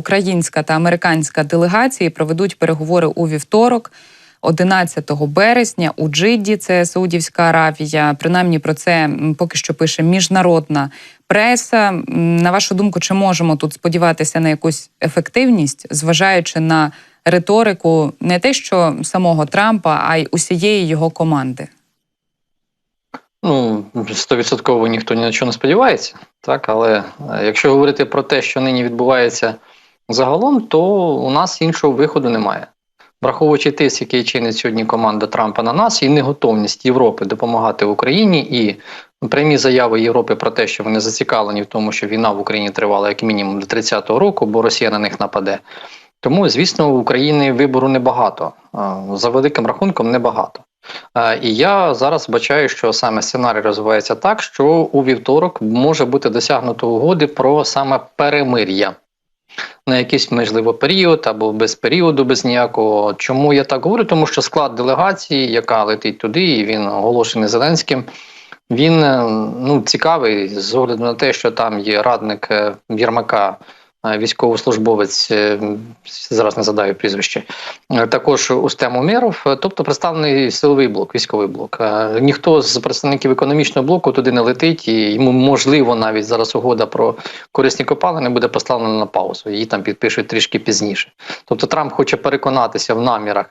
українська та американська делегації проведуть переговори у вівторок. 11 березня у Джидді, це Саудівська Аравія. Принаймні про це поки що пише міжнародна преса. На вашу думку, чи можемо тут сподіватися на якусь ефективність, зважаючи на риторику не те, що самого Трампа, а й усієї його команди? Ну, стовідсотково ніхто ні на що не сподівається, так, але е, якщо говорити про те, що нині відбувається загалом, то у нас іншого виходу немає. Враховуючи тиск, який чинить сьогодні команда Трампа на нас, і неготовність Європи допомагати Україні, і прямі заяви Європи про те, що вони зацікавлені в тому, що війна в Україні тривала як мінімум до 30-го року, бо Росія на них нападе. Тому, звісно, у України вибору небагато. За великим рахунком, небагато. І я зараз бачаю, що саме сценарій розвивається так, що у вівторок може бути досягнуто угоди про саме перемир'я на якийсь можливо період або без періоду, без ніякого. Чому я так говорю? Тому що склад делегації, яка летить туди, і він оголошений Зеленським. Він е, ну цікавий з огляду на те, що там є радник е, Єрмака, військовослужбовець, е, зараз не задаю прізвище. Е, Також Устем Умєров, е, тобто представлений силовий блок, військовий блок. Ніхто з представників економічного блоку туди не летить, і йому можливо навіть зараз угода про корисні копалини буде поставлена на паузу. Її там підпишуть трішки пізніше. Тобто Трамп хоче переконатися в намірах.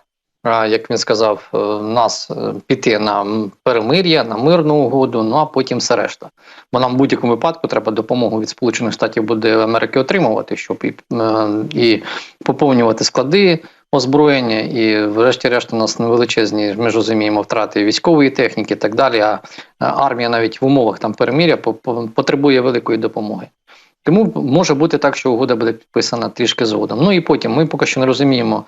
Як він сказав, е, нас е, піти на перемир'я, на мирну угоду, ну а потім все решта. Бо нам в будь-якому випадку треба допомогу від Сполучених Штатів буде Америки отримувати, щоб і, е, і поповнювати склади озброєння, і врешті-решт у нас невеличезні, ми розуміємо, втрати військової техніки і так далі. А армія навіть в умовах там по- потребує великої допомоги. Тому може бути так, що угода буде підписана трішки згодом. Ну і потім ми поки що не розуміємо.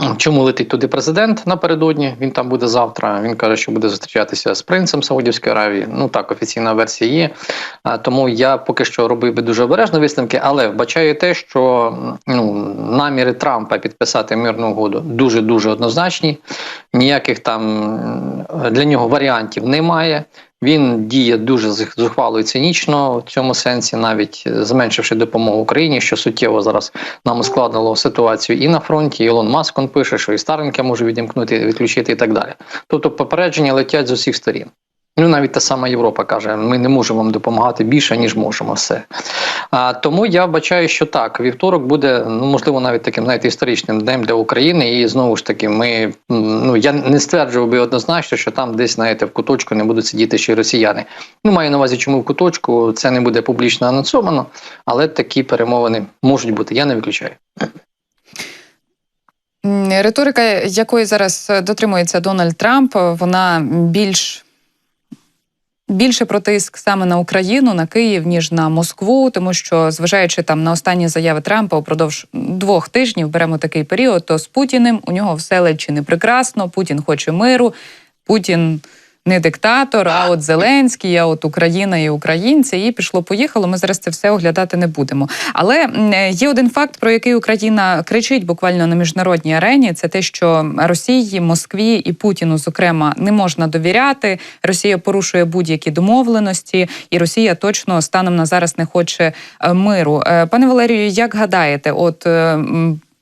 Е, Чому летить туди президент напередодні? Він там буде завтра. Він каже, що буде зустрічатися з принцем Саудівської Аравії. Ну так, офіційна версія є. Тому я поки що робив би дуже обережно висновки, але вбачаю те, що ну, наміри Трампа підписати мирну угоду дуже дуже однозначні. Ніяких там для нього варіантів немає. Він діє дуже зухвало і цинічно в цьому сенсі, навіть е, зменшивши допомогу Україні, що суттєво зараз нам ускладнило ситуацію і на фронті. І Ілон Маск пише, що і Старенка може відімкнути, відключити і так далі. Тобто попередження летять з усіх сторін. Ну, навіть та сама Європа каже: ми не можемо вам допомагати більше, ніж можемо. Все. А, тому я бачаю, що так, вівторок буде, ну можливо, навіть таким знаєте, історичним днем для України. І знову ж таки, ми ну я не стверджував би однозначно, що там десь знаєте, в куточку не будуть сидіти ще й росіяни. Ну, маю на увазі, чому в куточку це не буде публічно анонсовано, але такі перемовини можуть бути. Я не виключаю. Риторика, якої зараз е, дотримується Дональд Трамп, вона більш більше про тиск саме на Україну, на Київ, ніж на Москву, тому що, зважаючи там на останні заяви Трампа упродовж двох тижнів, беремо такий період, то з Путіним у нього все ледь не прекрасно. Путін хоче миру, Путін. Не диктатор, а от Зеленський, а от Україна і українці, і пішло поїхало. Ми зараз це все оглядати не будемо. Але е, є один факт, про який Україна кричить буквально на міжнародній арені. Це те, що Росії, Москві і Путіну, зокрема, не можна довіряти. Росія порушує будь-які домовленості, і Росія точно станом на зараз не хоче е, миру. Е, Пане Валерію, як гадаєте, от.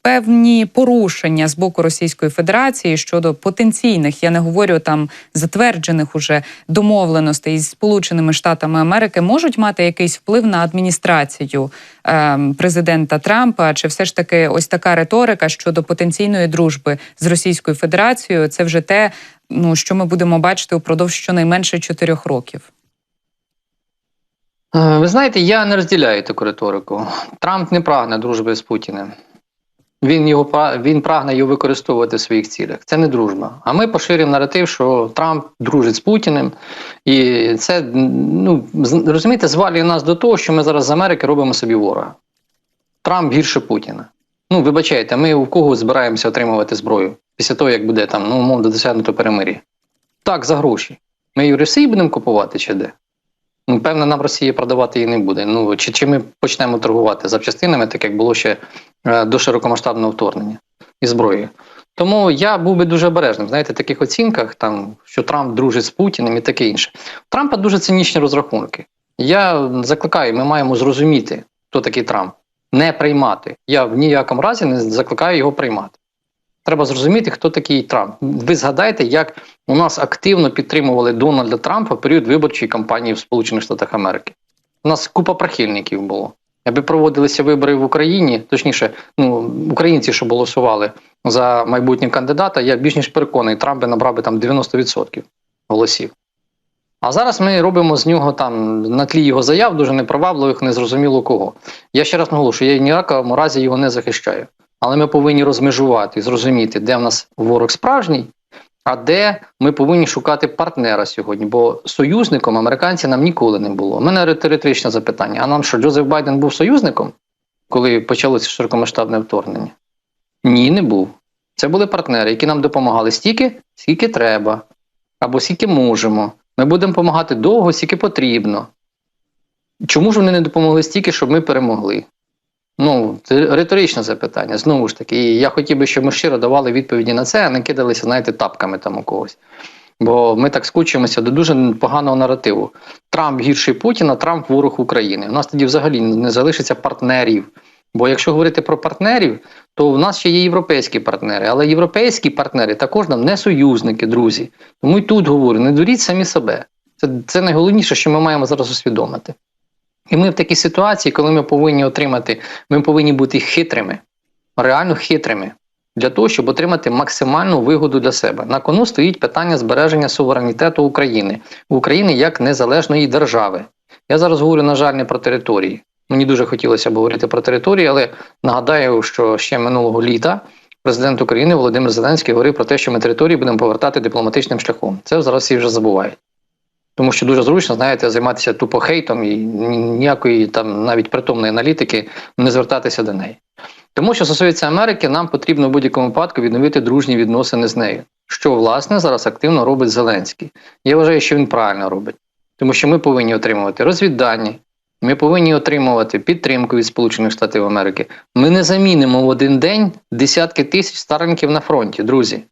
Певні порушення з боку Російської Федерації щодо потенційних, я не говорю там затверджених уже домовленостей із Сполученими Штатами Америки, можуть мати якийсь вплив на адміністрацію е, президента Трампа? Чи все ж таки ось така риторика щодо потенційної дружби з Російською Федерацією? Це вже те, ну що ми будемо бачити упродовж щонайменше чотирьох років. Е, Ви знаєте, я не розділяю таку риторику. Трамп не прагне дружби з Путіним. Він його він прагне його використовувати в своїх цілях. Це не дружба. А ми поширюємо наратив, що Трамп дружить з Путіним, і це ну розумієте, звалює нас до того, що ми зараз з Америки робимо собі ворога. Трамп гірше Путіна. Ну, вибачайте, ми у кого збираємося отримувати зброю після того, як буде там, ну, умовно, досягнуто перемир'я. Так, за гроші. Ми її в Росії будемо купувати чи де? Ну, певно, нам Росія продавати її не буде. Ну чи, чи ми почнемо торгувати запчастинами, так як було ще до широкомасштабного вторгнення і зброєю. Тому я був би дуже обережним. Знаєте, в таких оцінках, там що Трамп дружить з Путіним і таке інше. У Трампа дуже цинічні розрахунки. Я закликаю, ми маємо зрозуміти, хто такий Трамп. не приймати. Я в ніякому разі не закликаю його приймати. Треба зрозуміти, хто такий Трамп. Ви згадайте, як у нас активно підтримували Дональда Трампа в період виборчої кампанії в Сполучених Штатах Америки. У нас купа прихильників було. Аби проводилися вибори в Україні, точніше, ну українці, що голосували за майбутнього кандидата, я більш ніж переконаний, Трамп би набрав би там 90% голосів. А зараз ми робимо з нього там на тлі його заяв дуже непривабливих, незрозуміло кого. Я ще раз наголошую, я ні разі його не захищаю. Але ми повинні розмежувати зрозуміти, де в нас ворог справжній, а де ми повинні шукати партнера сьогодні. Бо союзником американці нам ніколи не було. У мене риторичне запитання: а нам що, Джозеф Байден був союзником, коли почалося широкомасштабне вторгнення? Ні, не був. Це були партнери, які нам допомагали стільки, скільки треба, або скільки можемо. Ми будемо допомагати довго, скільки потрібно. Чому ж вони не допомогли стільки, щоб ми перемогли? Ну, це риторичне запитання. Знову ж таки, і я хотів би, щоб ми щиро давали відповіді на це, а не кидалися, знаєте, тапками там у когось. Бо ми так скучимося до дуже поганого наративу. Трамп гірший Путіна, Трамп ворог України. У нас тоді взагалі не залишиться партнерів. Бо якщо говорити про партнерів, то в нас ще є європейські партнери, але європейські партнери також нам не союзники, друзі. Тому і тут говорю, не дуріть самі себе. Це, це найголовніше, що ми маємо зараз усвідомити. І ми в такій ситуації, коли ми повинні отримати, ми повинні бути хитрими, реально хитрими, для того, щоб отримати максимальну вигоду для себе. На кону стоїть питання збереження суверенітету України, України як незалежної держави. Я зараз говорю, на жаль, не про території. Мені дуже хотілося б говорити про території, але нагадаю, що ще минулого літа президент України Володимир Зеленський говорив про те, що ми території будемо повертати дипломатичним шляхом. Це зараз всі вже забувають. Тому що дуже зручно, знаєте, займатися тупо хейтом і ніякої там навіть притомної аналітики не звертатися до неї. Тому що стосується Америки, нам потрібно в будь-якому випадку відновити дружні відносини з нею, що власне зараз активно робить Зеленський. Я вважаю, що він правильно робить, тому що ми повинні отримувати розвіддані, ми повинні отримувати підтримку від Сполучених Штатів Америки. Ми не замінимо в один день десятки тисяч стареньків на фронті, друзі.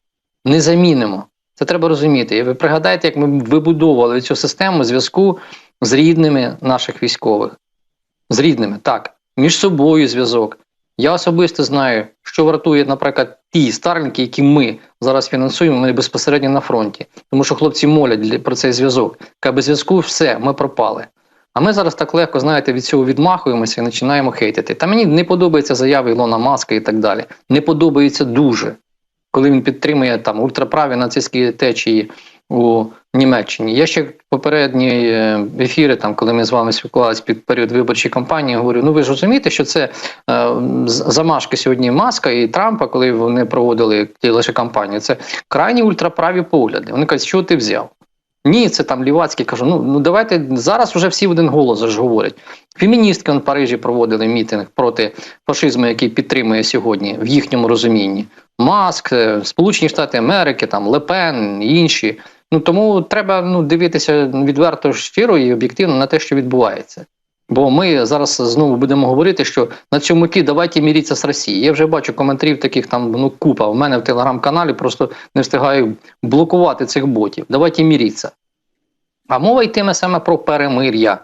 Не замінимо. Це треба розуміти. І ви пригадайте, як ми вибудовували цю систему зв'язку з рідними наших військових. З рідними, так, між собою зв'язок. Я особисто знаю, що вартує, наприклад, ті старенькі, які ми зараз фінансуємо, вони безпосередньо на фронті. Тому що хлопці молять про цей зв'язок. Без зв'язку все, ми пропали. А ми зараз так легко, знаєте, від цього відмахуємося і починаємо хейтити. Та мені не подобаються заяви Ілона Маска і так далі. Не подобається дуже, коли він підтримує там ультраправі нацистські течії у Німеччині. Я ще попередні е, ефіри, там, коли ми з вами спілкувалися під період виборчої кампанії, говорю: ну ви ж розумієте, що це е, замашки сьогодні Маска і Трампа, коли вони проводили ті лише кампанії, це крайні ультраправі погляди. Вони кажуть, що ти взяв? Ні, це там Лівацький кажу. Ну ну давайте зараз вже всі в один голос ж говорять. Феміністки в Парижі проводили мітинг проти фашизму, який підтримує сьогодні в їхньому розумінні. Маск, е, Сполучені Штати Америки, там Лепен і інші. Ну тому треба ну дивитися відверто щиро і об'єктивно на те, що відбувається. Бо ми зараз знову будемо говорити, що на цьому тлі давайте міріться з Росією. Я вже бачу коментарів таких там ну купа. У мене в телеграм-каналі просто не встигаю блокувати цих ботів. Давайте міріться. А мова йтиме саме про перемир'я.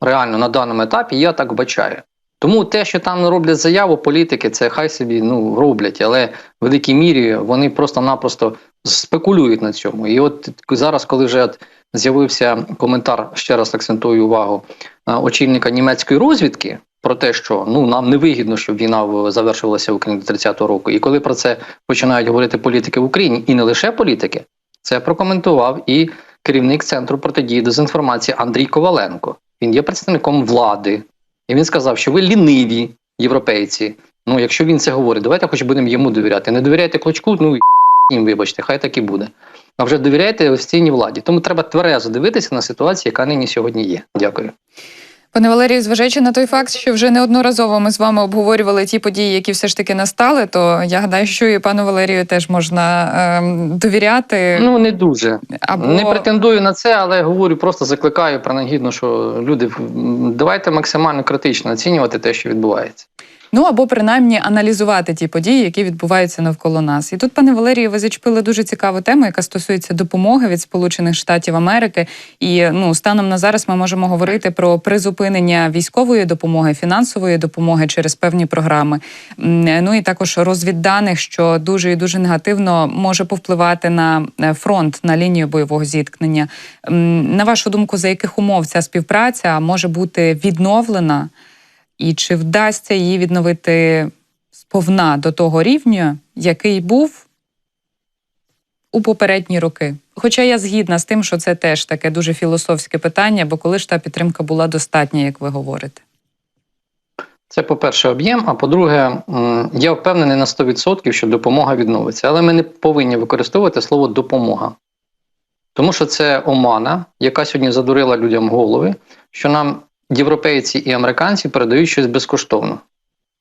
Реально на даному етапі я так бачаю. Тому те, що там роблять заяву політики, це хай собі ну роблять, але в великій мірі вони просто-напросто спекулюють на цьому. І от зараз, коли вже з'явився коментар, ще раз акцентую увагу, очільника німецької розвідки про те, що ну нам не вигідно, щоб війна завершилася в Україні до 30-го року. І коли про це починають говорити політики в Україні, і не лише політики, це прокоментував і керівник центру протидії дезінформації Андрій Коваленко. Він є представником влади. І він сказав, що ви ліниві європейці. Ну, якщо він це говорить, давайте хоч будемо йому довіряти. Не довіряйте клочку, ну їм, вибачте, хай так і буде. А вже довіряйте офіційній владі. Тому треба тверезо дивитися на ситуацію, яка нині сьогодні є. Дякую. Пане Валерію, зважаючи на той факт, що вже неодноразово ми з вами обговорювали ті події, які все ж таки настали, то я гадаю, що і пану Валерію теж можна ем, довіряти. Ну не дуже Або... не претендую на це, але говорю, просто закликаю принагідно, що люди давайте максимально критично оцінювати те, що відбувається. Ну або принаймні аналізувати ті події, які відбуваються навколо нас. І тут, пане Валерію, ви зачепили дуже цікаву тему, яка стосується допомоги від Сполучених Штатів Америки. І ну станом на зараз ми можемо говорити про призупинення військової допомоги, фінансової допомоги через певні програми. Ну і також розвідданих, що дуже і дуже негативно може повпливати на е, фронт на лінію бойового зіткнення. На вашу думку, за яких умов ця співпраця може бути відновлена? І чи вдасться її відновити сповна до того рівня, який був у попередні роки? Хоча я згідна з тим, що це теж таке дуже філософське питання, бо коли ж та підтримка була достатня, як ви говорите? Це, по-перше, об'єм. А по-друге, я впевнений на 100%, що допомога відновиться. Але ми не повинні використовувати слово допомога. Тому що це омана, яка сьогодні задурила людям голови, що нам європейці і американці передають щось безкоштовно.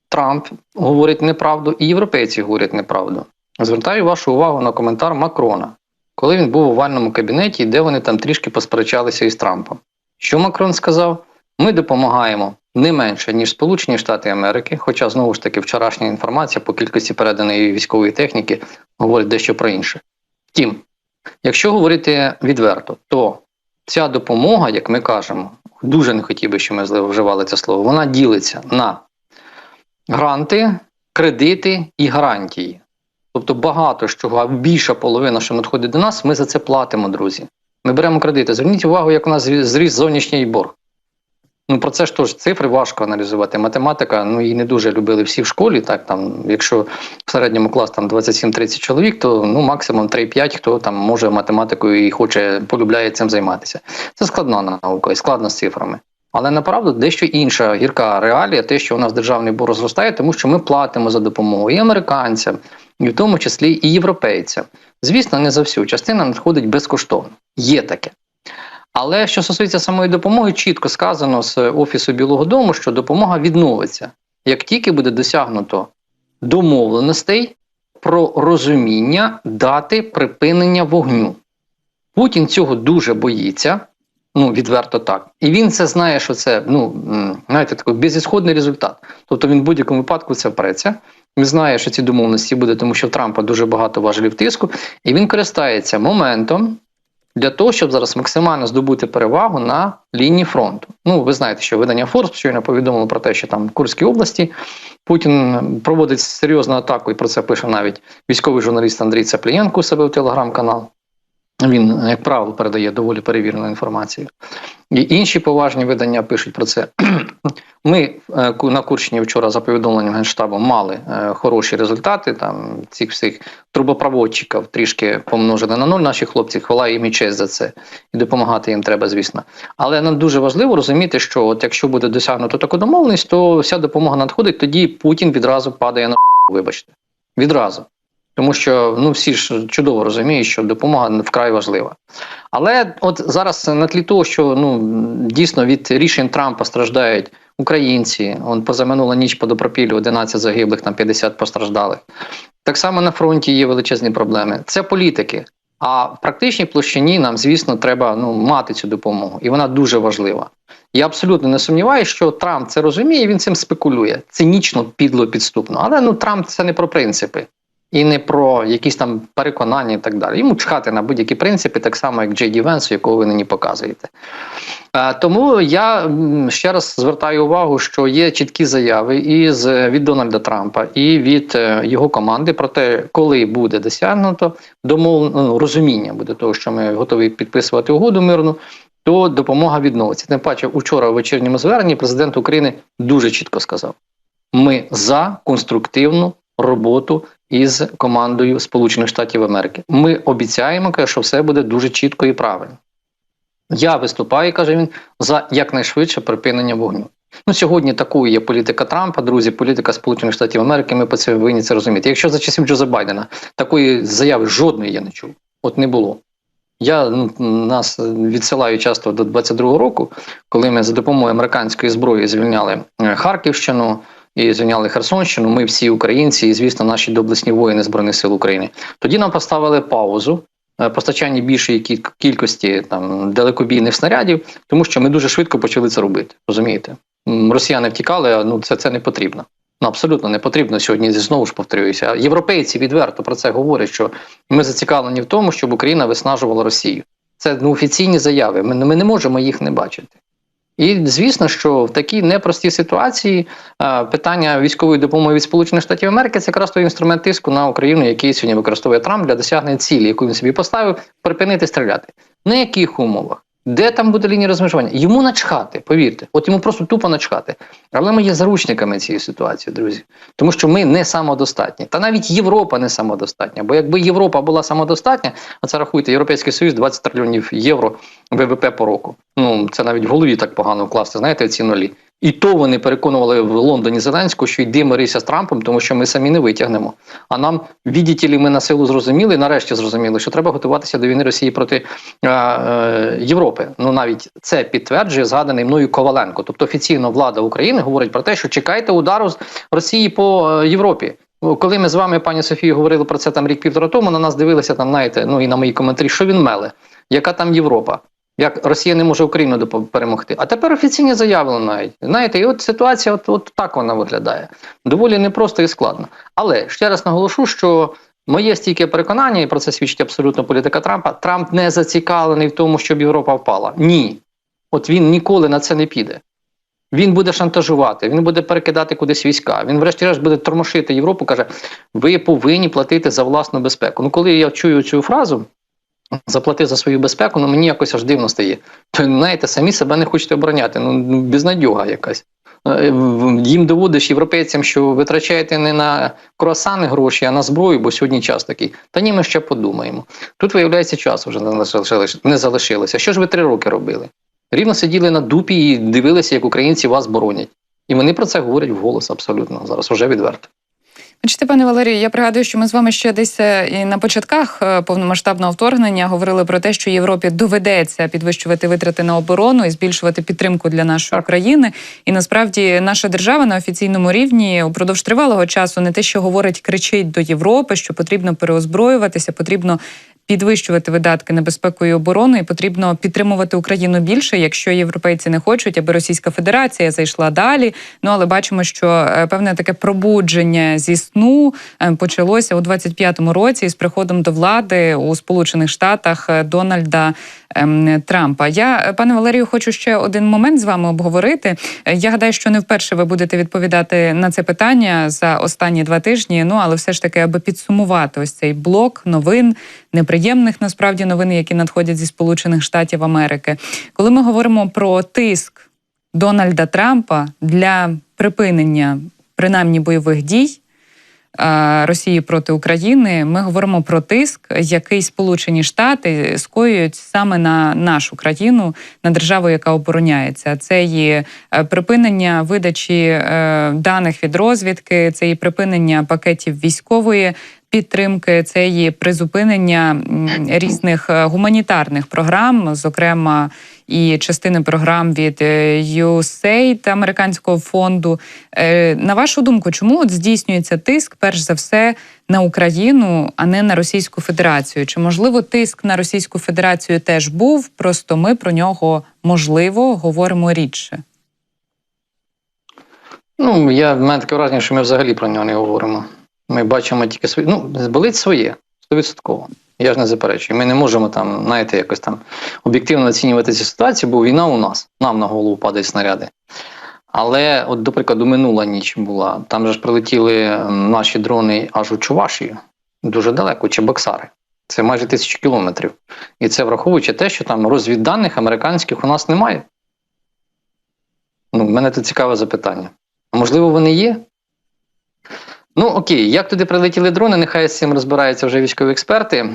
Трамп говорить неправду, і європейці говорять неправду. Звертаю вашу увагу на коментар Макрона, коли він був у овальному кабінеті, де вони там трішки посперечалися із Трампом. Що Макрон сказав? Ми допомагаємо не менше, ніж Сполучені Штати Америки, хоча знову ж таки вчорашня інформація по кількості переданої військової техніки говорить дещо про інше. Втім, якщо говорити відверто, то ця допомога, як ми кажемо, дуже не хотів би, щоб ми вживали це слово, вона ділиться на гранти, кредити і гарантії. Тобто багато з чого, більша половина, що надходить до нас, ми за це платимо, друзі. Ми беремо кредити. Зверніть увагу, як у нас зріс зовнішній борг. Ну, про це ж теж цифри важко аналізувати. Математика, ну її не дуже любили всі в школі. Так там, якщо в середньому клас там 27-30 чоловік, то ну максимум 3-5, хто там може математикою і хоче полюбляє цим займатися. Це складна наука і складна з цифрами. Але направду дещо інша гірка реалія, те, що у нас державний борг зростає, тому що ми платимо за допомогу і американцям, і в тому числі і європейцям. Звісно, не за всю частина надходить безкоштовно. Є таке. Але що стосується самої допомоги, чітко сказано з Офісу Білого Дому, що допомога відновиться, як тільки буде досягнуто домовленостей про розуміння дати припинення вогню. Путін цього дуже боїться, ну відверто так. І він це знає, що це ну, знаєте, такий безісходний результат. Тобто він в будь-якому випадку це впреться. Він знає, що ці домовленості буде, тому що в Трампа дуже багато важелів тиску, і він користається моментом для того, щоб зараз максимально здобути перевагу на лінії фронту. Ну, ви знаєте, що видання Форс щойно повідомило про те, що там в Курській області Путін проводить серйозну атаку, і про це пише навіть військовий журналіст Андрій Цаплієнко у себе в телеграм-канал. Він, як правило, передає доволі перевірену інформацію. І інші поважні видання пишуть про це. Ми е, на Курщині вчора за повідомленням Генштабу мали е, хороші результати. Там цих всіх трубопроводчиків трішки помножили на нуль наші хлопці. Хвала їм і честь за це. І допомагати їм треба, звісно. Але нам дуже важливо розуміти, що от якщо буде досягнуто таку домовленість, то вся допомога надходить, тоді Путін відразу падає на вибачте. Відразу. Тому що ну всі ж чудово розуміють, що допомога вкрай важлива. Але от зараз на тлі того, що ну дійсно від рішень Трампа страждають українці, он позаминула ніч по Добропіллю 11 загиблих, там 50 постраждалих. Так само на фронті є величезні проблеми. Це політики. А в практичній площині нам, звісно, треба ну, мати цю допомогу, і вона дуже важлива. Я абсолютно не сумніваюся, що Трамп це розуміє, він цим спекулює. Цинічно, підло, підступно. Але ну Трамп це не про принципи і не про якісь там переконання і так далі. Йому чхати на будь-які принципи, так само, як Джей Ді якого ви нині показуєте. Е, тому я ще раз звертаю увагу, що є чіткі заяви і з від Дональда Трампа, і від е, його команди про те, коли буде досягнуто домов ну, розуміння буде того, що ми готові підписувати угоду мирну. То допомога відновиться. Тим паче, учора у вечірньому зверненні президент України дуже чітко сказав: ми за конструктивну роботу із командою Сполучених Штатів Америки. Ми обіцяємо, що все буде дуже чітко і правильно. Я виступаю, каже він, за якнайшвидше припинення вогню. Ну, сьогодні такою є політика Трампа, друзі, політика Сполучених Штатів Америки. Ми по це повинні це розуміти. Якщо за часів Джоза Байдена такої заяви жодної я не чув, от не було. Я ну, нас відсилаю часто до 22-го року, коли ми за допомогою американської зброї звільняли е, Харківщину і звільняли Херсонщину. Ми всі українці, і звісно, наші доблесні воїни збройних сил України. Тоді нам поставили паузу. е, Постачання більшої кількості там далекобійних снарядів, тому що ми дуже швидко почали це робити. Розумієте, росіяни втікали, а ну це це не потрібно. Ну, абсолютно не потрібно сьогодні. Знову ж повторююся. Європейці відверто про це говорять, що ми зацікавлені в тому, щоб Україна виснажувала Росію. Це ну, офіційні заяви. Ми, ми не можемо їх не бачити. І звісно, що в такій непростій ситуації питання військової допомоги від Сполучених Штатів Америки це якраз той інструмент тиску на Україну, який сьогодні використовує Трамп для досягнення цілі, яку він собі поставив, припинити стріляти. На яких умовах? Де там буде лінія розмежування? Йому начхати, повірте. От йому просто тупо начхати. Але ми є заручниками цієї ситуації, друзі. Тому що ми не самодостатні. Та навіть Європа не самодостатня. Бо якби Європа була самодостатня, а це рахуйте, Європейський Союз 20 трильйонів євро ВВП по року. Ну це навіть в голові так погано вкласти, знаєте, ці нулі. І то вони переконували в Лондоні Зеленського, що йди мирися з Трампом, тому що ми самі не витягнемо. А нам, відділі, ми на силу зрозуміли, нарешті зрозуміли, що треба готуватися до війни Росії проти е, е, Європи. Ну навіть це підтверджує згаданий мною Коваленко. Тобто офіційно влада України говорить про те, що чекайте удару з Росії по е, Європі. Коли ми з вами, пані Софію, говорили про це там рік-півтора тому, на нас дивилися там, знаєте, ну і на мої коментарі, що він меле, яка там Європа. Як Росія не може Україну перемогти. А тепер офіційні заяви навіть. Знаєте, і от ситуація, от, от так вона виглядає. Доволі непросто і складно. Але ще раз наголошу, що моє стійке переконання, і про це свідчить абсолютно політика Трампа. Трамп не зацікавлений в тому, щоб Європа впала. Ні. От він ніколи на це не піде. Він буде шантажувати, він буде перекидати кудись війська. Він, врешті-решт, буде тормошити Європу. каже: ви повинні платити за власну безпеку. Ну, коли я чую цю фразу, заплати за свою безпеку, ну мені якось аж дивно стає. Знаєте, самі себе не хочете обороняти. Ну ну, безнадьога якась. Е, Їм доводиш європейцям, що витрачаєте не на круасани гроші, а на зброю, бо сьогодні час такий. Та ні, ми ще подумаємо. Тут виявляється, часу вже не залишилося. Що ж ви три роки робили? Рівно сиділи на дупі і дивилися, як українці вас боронять. І вони про це говорять вголос абсолютно зараз, вже відверто. Бачите, пане Валерію, я пригадую, що ми з вами ще десь е, і на початках е, повномасштабного вторгнення говорили про те, що Європі доведеться підвищувати витрати на оборону і збільшувати підтримку для нашої країни. І насправді наша держава на офіційному рівні упродовж тривалого часу не те, що говорить, кричить до Європи, що потрібно переозброюватися, потрібно. Підвищувати видатки на безпеку і оборону, і потрібно підтримувати Україну більше, якщо європейці не хочуть, аби Російська Федерація зайшла далі. Ну але бачимо, що е, певне таке пробудження зі сну е, почалося у 25-му році з приходом до влади у Сполучених Штатах е, Дональда ем, Трампа. Я, пане Валерію, хочу ще один момент з вами обговорити. Я гадаю, що не вперше ви будете відповідати на це питання за останні два тижні. Ну але все ж таки, аби підсумувати ось цей блок новин, неприємних насправді новин, які надходять зі Сполучених Штатів Америки. Коли ми говоримо про тиск Дональда Трампа для припинення принаймні бойових дій. е, Росії проти України, ми говоримо про тиск, який Сполучені Штати скоюють саме на нашу країну, на державу, яка обороняється. Це і е, припинення видачі е, даних від розвідки, це і припинення пакетів військової підтримки, це і призупинення різних е, гуманітарних програм, зокрема і частини програм від е, USAID, американського фонду. Е, На вашу думку, чому от здійснюється тиск, перш за все, на Україну, а не на Російську Федерацію? Чи можливо тиск на Російську Федерацію теж був? Просто ми про нього можливо говоримо рідше. Ну, я в мене таке враження, що ми взагалі про нього не говоримо. Ми бачимо тільки свої. Ну, болить своє, стовідсотково. Я ж не заперечую. Ми не можемо там, знаєте, якось там об'єктивно оцінювати цю ситуацію, бо війна у нас, нам на голову падають снаряди. Але, от, до прикладу, минула ніч була. Там же ж прилетіли наші дрони аж у Чувашію, дуже далеко, Чебоксари. Це майже тисячу кілометрів. І це враховуючи те, що там розвідданих американських у нас немає. Ну, в мене тут цікаве запитання. Можливо, вони є? Ну окей, як туди прилетіли дрони, нехай з цим розбираються вже військові експерти.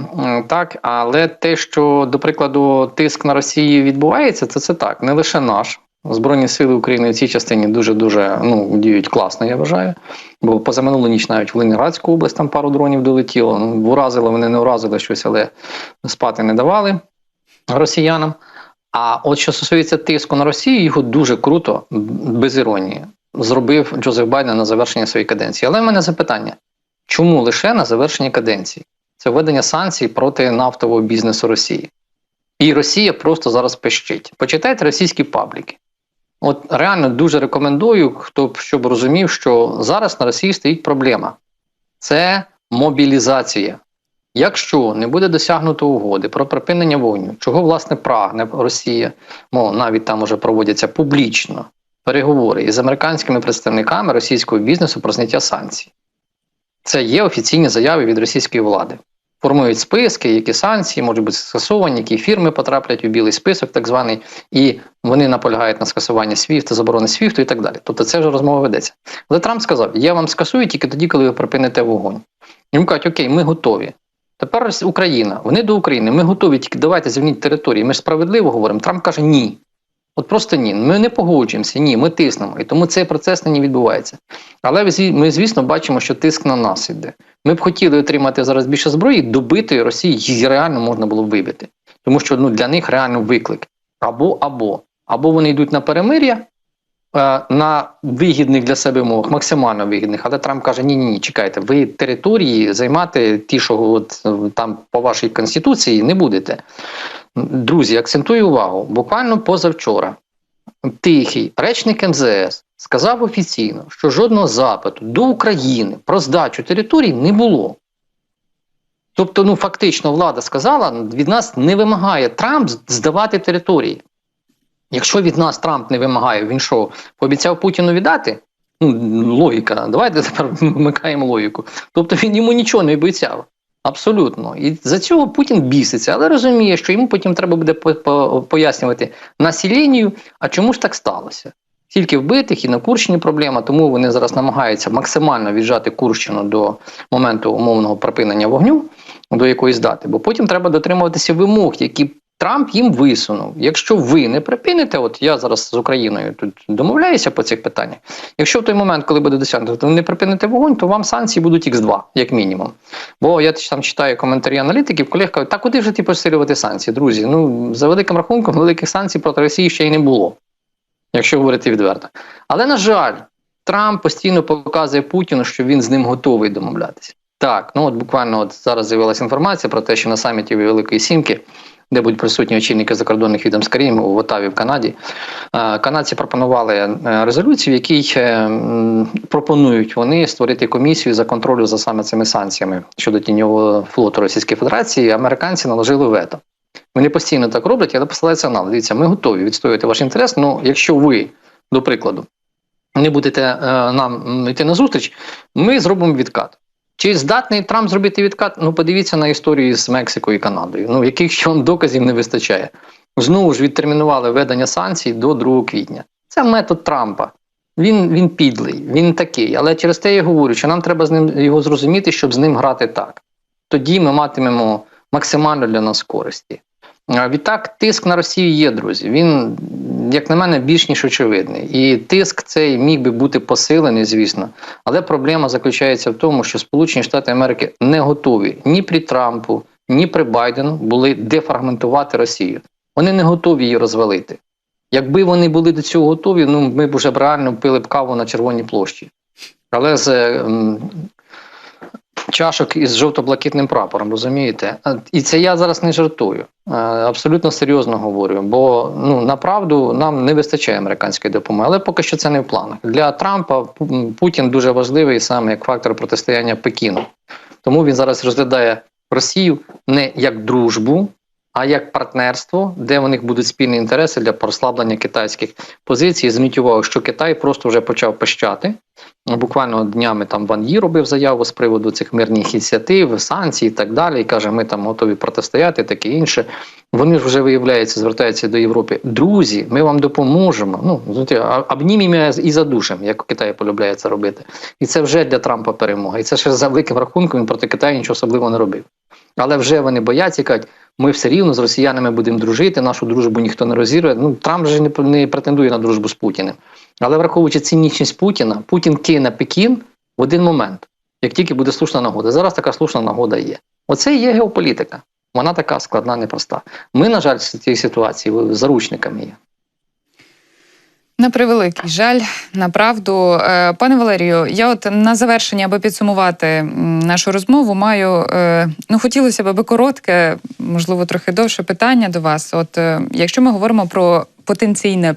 Так, але те, що, до прикладу, тиск на Росію відбувається, то це так, не лише наш. Збройні сили України в цій частині дуже дуже ну, діють класно, я вважаю. Бо позаминулу ніч навіть в Ленінградську область там пару дронів долетіло. Ну, уразили, вони не уразили щось, але спати не давали росіянам. А от що стосується тиску на Росію, його дуже круто, без іронії, зробив Джозеф Байден на завершення своєї каденції. Але в мене запитання: чому лише на завершенні каденції? Це введення санкцій проти нафтового бізнесу Росії. І Росія просто зараз пищить. Почитайте російські пабліки. От реально дуже рекомендую, хто б щоб розумів, що зараз на Росії стоїть проблема. Це мобілізація. Якщо не буде досягнуто угоди про припинення вогню, чого власне прагне Росія, мов навіть там уже проводяться публічно переговори із американськими представниками російського бізнесу про зняття санкцій. Це є офіційні заяви від російської влади. Формують списки, які санкції можуть бути скасовані, які фірми потраплять у білий список, так званий, і вони наполягають на скасуванні СВІФТ, заборони СВІФТу і так далі. Тобто це вже розмова ведеться. Але Трамп сказав: я вам скасую тільки тоді, коли ви припините вогонь. Йому кажуть, окей, ми готові. Тепер Україна, вони до України, ми готові, тільки давайте звільніть території. Ми ж справедливо говоримо. Трамп каже ні. От просто ні. Ми не погоджуємося, ні, ми тиснемо. І тому цей процес нині відбувається. Але ми, звісно, бачимо, що тиск на нас іде. Ми б хотіли отримати зараз більше зброї, добити Росії її реально можна було б вибити. Тому що ну, для них реально виклик. Або, або. Або вони йдуть на перемир'я, на вигідних для себе умовах, максимально вигідних. Але Трамп каже: ні, ні, ні, чекайте, ви території займати ті, що от, е, там по вашій конституції, не будете. Друзі, акцентую увагу, буквально позавчора тихий речник МЗС сказав офіційно, що жодного запиту до України про здачу територій не було. Тобто, ну фактично, влада сказала, від нас не вимагає Трамп здавати території. Якщо від нас Трамп не вимагає, він що, пообіцяв Путіну віддати? Ну, логіка, давайте тепер вмикаємо логіку. Тобто він йому нічого не обіцяв. Абсолютно. І за цього Путін біситься, але розуміє, що йому потім треба буде по- по- пояснювати населенню, а чому ж так сталося. Тільки вбитих і на Курщині проблема, тому вони зараз намагаються максимально віджати Курщину до моменту умовного припинення вогню, до якоїсь дати, бо потім треба дотримуватися вимог, які Трамп їм висунув. Якщо ви не припините, от я зараз з Україною тут домовляюся по цих питаннях. Якщо в той момент, коли буде досягнуто, ви не припините вогонь, то вам санкції будуть Х2, як мінімум. Бо я там читаю коментарі аналітиків, колег кажуть, та куди вже ти посилювати санкції, друзі? Ну за великим рахунком, великих санкцій проти Росії ще й не було, якщо говорити відверто. Але на жаль, Трамп постійно показує Путіну, що він з ним готовий домовлятися. Так, ну от буквально от зараз з'явилася інформація про те, що на саміті Великої Сімки, де будуть присутні очільники закордонних відомств країн в Отаві в Канаді, е, канадці пропонували е, резолюцію, в якій е, пропонують вони створити комісію за контролю за саме цими санкціями щодо тіньового флоту Російської Федерації. Американці наложили вето. Вони постійно так роблять, але посилаються на дивіться, ми готові відстоювати ваш інтерес. Ну, якщо ви, до прикладу, не будете нам йти на зустріч, ми зробимо відкат. Чи здатний Трамп зробити відкат? Ну, подивіться на історію з Мексикою і Канадою. Ну, яких ще вам доказів не вистачає. Знову ж відтермінували введення санкцій до 2 квітня. Це метод Трампа. Він, він підлий, він такий. Але через те я говорю, що нам треба з ним його зрозуміти, щоб з ним грати так. Тоді ми матимемо максимально для нас користі. Відтак, тиск на Росію є, друзі. Він, як на мене, більш ніж очевидний. І тиск цей міг би бути посилений, звісно. Але проблема заключається в тому, що Сполучені Штати Америки не готові ні при Трампу, ні при Байдену були дефрагментувати Росію. Вони не готові її розвалити. Якби вони були до цього готові, ну ми б уже реально пили б каву на Червоній площі. Але з ем, чашок із жовто-блакитним прапором, розумієте? І це я зараз не жартую. Абсолютно серйозно говорю. Бо ну направду нам не вистачає американської допомоги, але поки що це не в планах. Для Трампа Путін дуже важливий саме як фактор протистояння Пекіну. Тому він зараз розглядає Росію не як дружбу, а як партнерство, де у них будуть спільні інтереси для прослаблення китайських позицій. Зверніть увагу, що Китай просто вже почав пищати. Буквально днями там Ван Ї робив заяву з приводу цих мирних ініціатив, санкцій і так далі. І каже, ми там готові протистояти, таке інше. Вони ж вже виявляється, звертаються до Європи. Друзі, ми вам допоможемо. Ну обнімемо і задушимо, як Китай полюбляє це робити. І це вже для Трампа перемога. І це ще за великим рахунком він проти Китаю нічого особливого не робив. Але вже вони бояться кажуть, ми все рівно з росіянами будемо дружити, нашу дружбу ніхто не розірве. Ну Трамп же не, не претендує на дружбу з Путіним. Але враховуючи цинічність Путіна, Путін кине Пекін в один момент, як тільки буде слушна нагода. Зараз така слушна нагода є. Оце і є геополітика. Вона така складна, непроста. Ми, на жаль, в цій ситуації заручниками є. На превеликий жаль, направду, Е, пане Валерію, я от на завершення, аби підсумувати нашу розмову, маю е, ну хотілося б аби коротке, можливо, трохи довше питання до вас. От е, якщо ми говоримо про потенційне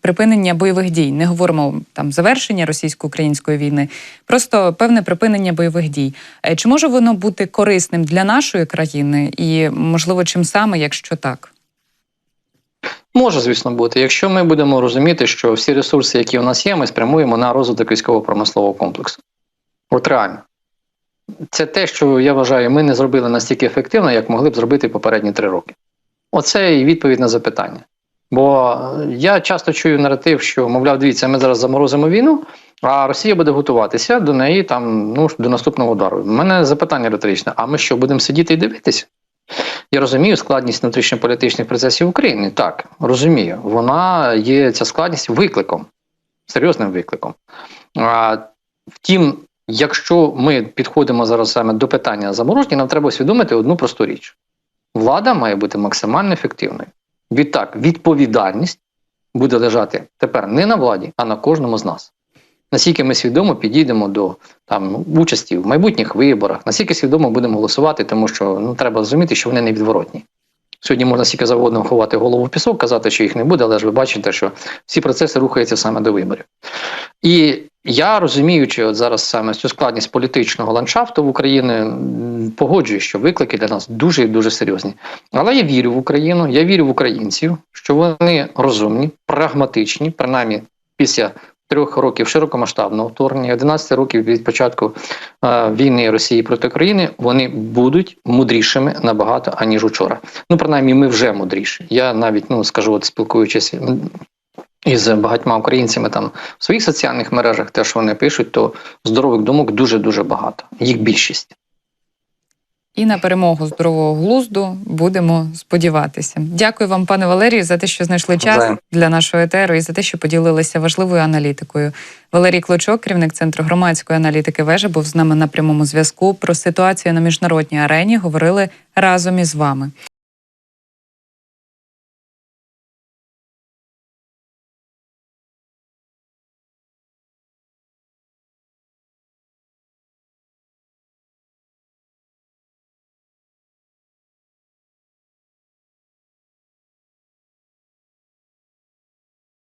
припинення бойових дій. Не говоримо там завершення російсько-української війни, просто певне припинення бойових дій. Чи може воно бути корисним для нашої країни, і можливо, чим саме, якщо так? Може, звісно, бути. Якщо ми будемо розуміти, що всі ресурси, які у нас є, ми спрямуємо на розвиток військово-промислового комплексу. От реально. Це те, що я вважаю, ми не зробили настільки ефективно, як могли б зробити попередні три роки. Оце і відповідь на запитання. Бо я часто чую наратив, що, мовляв, дивіться, ми зараз заморозимо війну, а Росія буде готуватися до неї там, ну, до наступного удару. У мене запитання риторичне: а ми що, будемо сидіти і дивитися? Я розумію складність внутрішньополітичних процесів України. Так, розумію. Вона є ця складність викликом, серйозним викликом. А, втім, якщо ми підходимо зараз саме до питання замороження, нам треба усвідомити одну просту річ: влада має бути максимально ефективною. Відтак, відповідальність буде лежати тепер не на владі, а на кожному з нас. Наскільки ми свідомо підійдемо до там участі в майбутніх виборах, наскільки свідомо будемо голосувати, тому що ну треба розуміти, що вони невідворотні. Сьогодні можна стільки завгодно ховати голову в пісок, казати, що їх не буде, але ж ви бачите, що всі процеси рухаються саме до виборів. І я розуміючи от зараз саме цю складність політичного ландшафту в Україні, погоджуюсь, що виклики для нас дуже і дуже серйозні. Але я вірю в Україну, я вірю в українців, що вони розумні, прагматичні, принаймні після трьох років широкомасштабного вторгнення, 11 років від початку е, війни Росії проти України, вони будуть мудрішими набагато аніж учора. Ну, принаймні, ми вже мудріші. Я навіть ну скажу, от спілкуючись із багатьма українцями там в своїх соціальних мережах, те, що вони пишуть, то здорових думок дуже дуже багато. Їх більшість. І на перемогу здорового глузду будемо сподіватися. Дякую вам, пане Валерію, за те, що знайшли час для нашого етеру і за те, що поділилися важливою аналітикою. Валерій Клочок, керівник центру громадської аналітики вежа, був з нами на прямому зв'язку. Про ситуацію на міжнародній арені говорили разом із вами.